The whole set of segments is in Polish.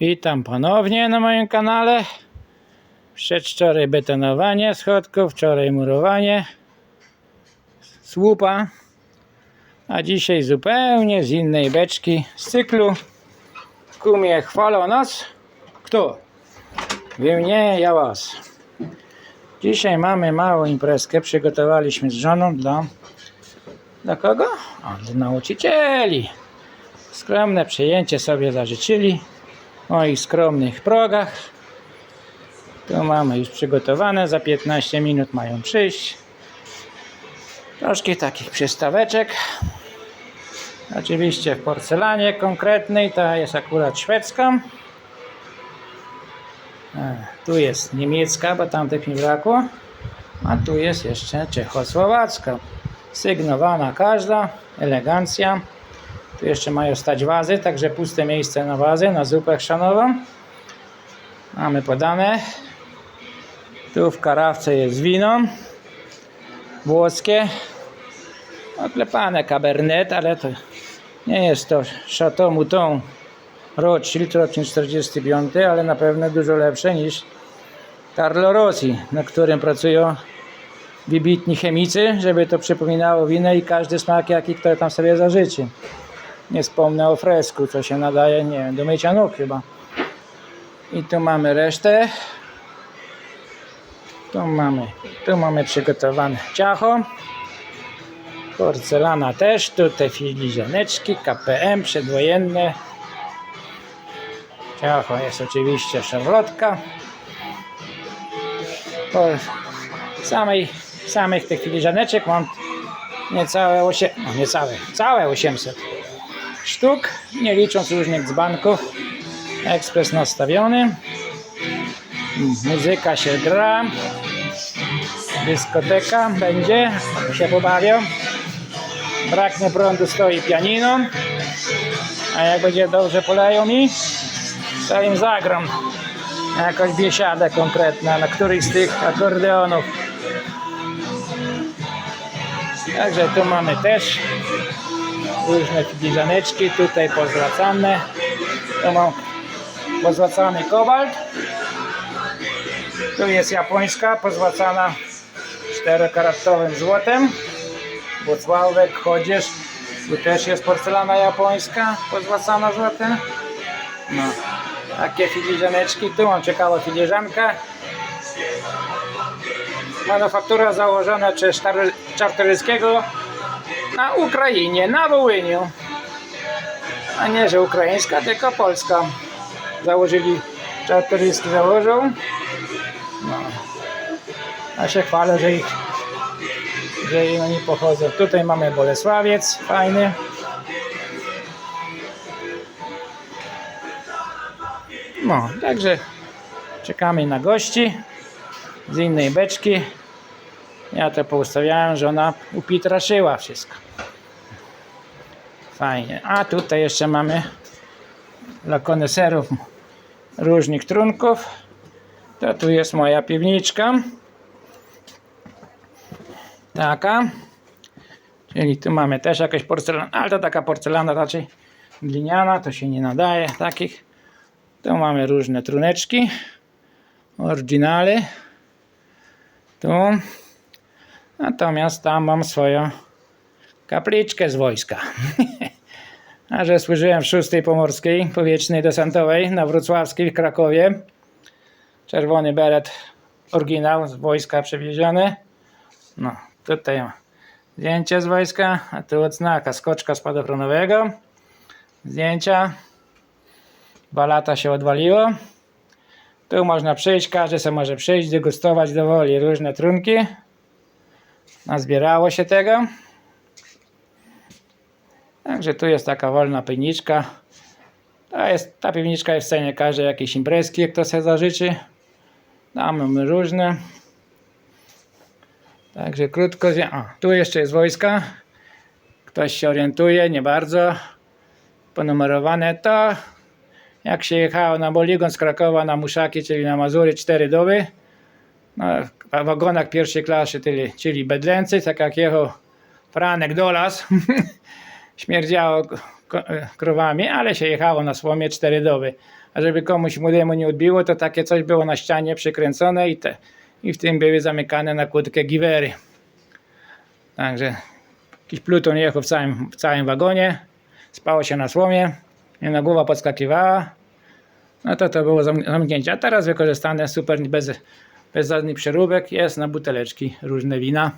Witam ponownie na moim kanale. Przedwczoraj betonowanie schodków, wczoraj murowanie słupa, a dzisiaj zupełnie z innej beczki z cyklu Kumie chwalą nas. Kto? Wy mnie, ja was. Dzisiaj mamy małą imprezkę, przygotowaliśmy z żoną dla dla kogo? A, dla nauczycieli. Skromne przyjęcie sobie zażyczyli moich skromnych progach. Tu mamy już przygotowane, za 15 minut mają przyjść. Troszkę takich przystaweczek. Oczywiście w porcelanie konkretnej, ta jest akurat szwedzka. E, Tu jest niemiecka, bo tamtych mi brakło. A tu jest jeszcze czechosłowacka. Sygnowana każda, elegancja. Tu jeszcze mają stać wazy, także puste miejsce na wazy, na zupę chrzanową. Mamy podane. Tu w karawce jest wino włoskie. Oklepane cabernet, ale to nie jest to Chateau Mouton Rothschild, rocznik 45, ale na pewno dużo lepsze niż Carlo Rossi, na którym pracują wybitni chemicy, żeby to przypominało wino i każdy smak, jaki kto tam sobie zażyczy. Nie wspomnę o fresku, co się nadaje, nie wiem, do mycia nóg chyba. I tu mamy resztę. Tu mamy, tu mamy przygotowane ciacho. Porcelana też, tutaj filiżaneczki, KPM przedwojenne. Ciacho jest oczywiście szarlotka. Po samej, samych tych filiżaneczek mam niecałe 8, no niecałe, całe 800 sztuk, nie licząc różnych dzbanków. Ekspres nastawiony. Muzyka się gra. Dyskoteka będzie, się pobawią. Braknie prądu, stoi pianino. A jak będzie dobrze poleją mi, to im zagram jakąś biesiadę konkretną na któryś z tych akordeonów. Także tu mamy też różne filiżaneczki, tutaj pozłacane. Tu mam pozłacany kobalt. Tu jest japońska, pozłacana czterokaratowym złotem. Włocławek, chodzież. Tu też jest porcelana japońska, pozłacana złotem. No, takie filiżaneczki. Tu mam ciekawą filiżankę. Manufaktura założona przez Czar- Czartoryskiego na Ukrainie, na Wołyniu. A nie, że ukraińska, tylko polska. Założyli, Czartoryski założył. No. A się chwalę, że ich, że im oni pochodzą. Tutaj mamy Bolesławiec, fajny. No, także czekamy na gości z innej beczki. Ja to poustawiałem, że ona upitraszyła wszystko. Fajnie. A tutaj jeszcze mamy dla koneserów różnych trunków. To tu jest moja piwniczka. Taka. Czyli tu mamy też jakąś porcelana, ale to taka porcelana raczej gliniana, to się nie nadaje takich. Tu mamy różne truneczki. Oryginale. Tu. Natomiast tam mam swoją kapliczkę z wojska. A że służyłem w 6 Pomorskiej, powietrznej desantowej na Wrocławskiej w Krakowie. Czerwony beret, oryginał z wojska przewieziony. No, tutaj mam zdjęcie z wojska, a tu odznaka skoczka spadochronowego. Zdjęcia. Dwa lata się odwaliło. Tu można przyjść, każdy sobie może przyjść, degustować do woli różne trunki. Nazbierało się tego. Także tu jest taka wolna piwniczka. Ta, jest, ta piwniczka jest w cenie każdej jakiejś imprezki, jak to sobie zażyczy. Mamy różne. Także krótko. A, tu jeszcze jest wojska. Ktoś się orientuje, nie bardzo. Ponumerowane to. Jak się jechało na Boligon z Krakowa na Muszaki, czyli na Mazury, 4 doby. No, wagonach pierwszej klasy, czyli, czyli Bedlęcy, tak jak jechał Franek Dolas. śmierdziało e, krowami, ale się jechało na słomie cztery doby. A żeby komuś młodemu nie odbiło, to takie coś było na ścianie przykręcone i, te, i w tym były zamykane na kłódkę giwery. Także jakiś pluton jechał w całym, w całym wagonie, spało się na słomie, jedna głowa podskakiwała, no to to było zam- zamknięcie. A teraz wykorzystane super, bez, bez żadnych przeróbek, jest na buteleczki różne wina.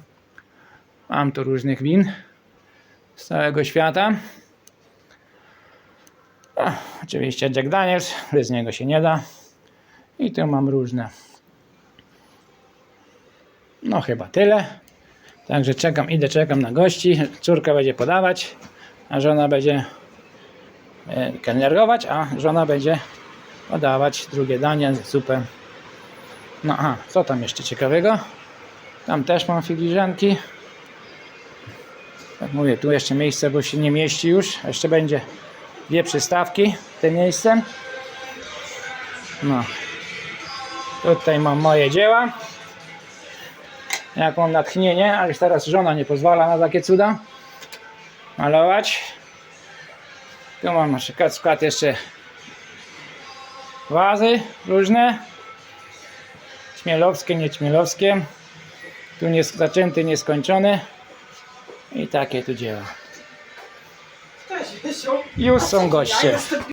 Mam tu różnych win z całego świata. A, oczywiście Jack Daniels, bez niego się nie da. I tu mam różne. No chyba tyle. Także czekam, idę, czekam na gości. Córka będzie podawać, a żona będzie e, kelnerować, a żona będzie podawać drugie danie, zupę. No a co tam jeszcze ciekawego? Tam też mam filiżanki. Jak mówię, tu jeszcze miejsce, bo się nie mieści już. Jeszcze będzie dwie przystawki tym miejscem. No. Tutaj mam moje dzieła. Jak mam natchnienie, ale teraz żona nie pozwala na takie cuda malować. Tu mam na przykład jeszcze wazy różne. Śmielowskie, niećmielowskie. Tu nie zaczęty, nieskończony. I takie tu dzieła. Już są goście.